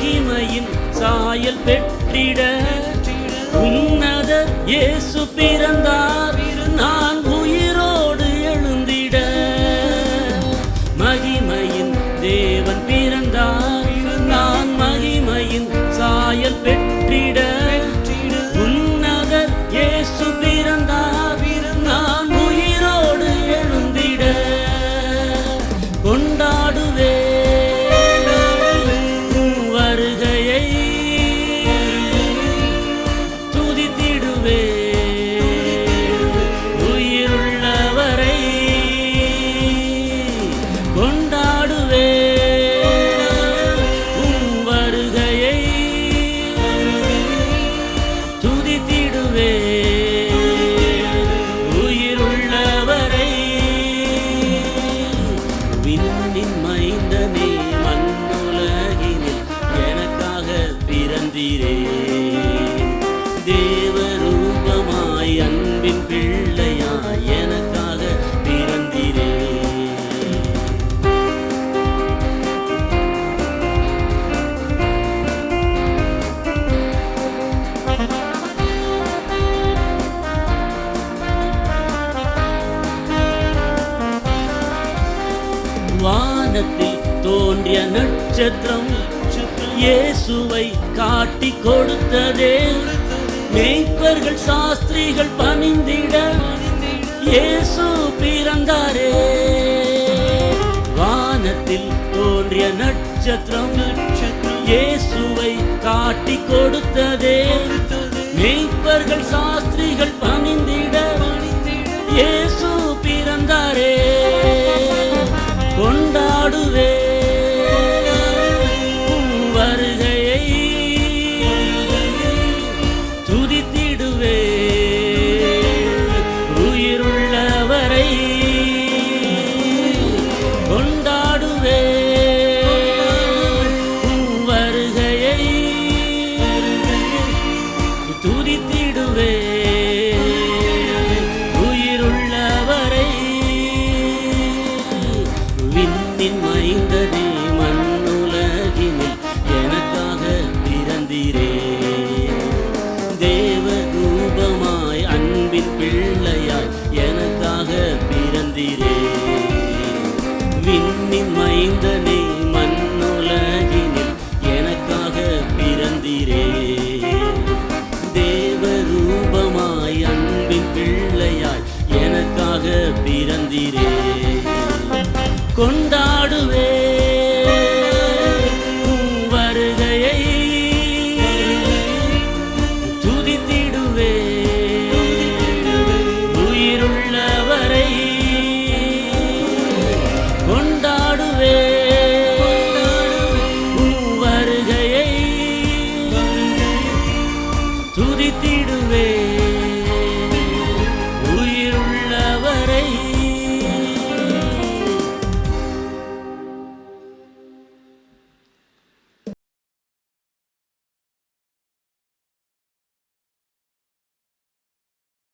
மகிமையின் சாயல் பெற்றிட உன்னத இயேசு பிறந்தார். கொண்டாடுவே உம் வருகையை துதித்திடுவே உயிருள்ளவரை விண்ணின் மைந்தனே மண்ணுலகினில் எனக்காக பிறந்தீரே. தே வானத்தில் தோன்றிய நட்சத்திரம் இயேசுவை காட்டி கொடுத்ததே. மேய்ப்பர்கள் சாஸ்திரிகள் பணிந்திட இயேசு பிறந்தாரே. வானத்தில் தோன்றிய நட்சத்திரம் இயேசுவை காட்டி கொடுத்ததே. மேய்ப்பர்கள் சாஸ்திரிகள் பணிந்திட இயேசு எனக்காக பிறந்தீரே. கொண்டாடுவே வருகையை. துதித்திடுவே உயிருள்ளவரை. கொண்டாடுவே வருகையை. துதித்திடுவே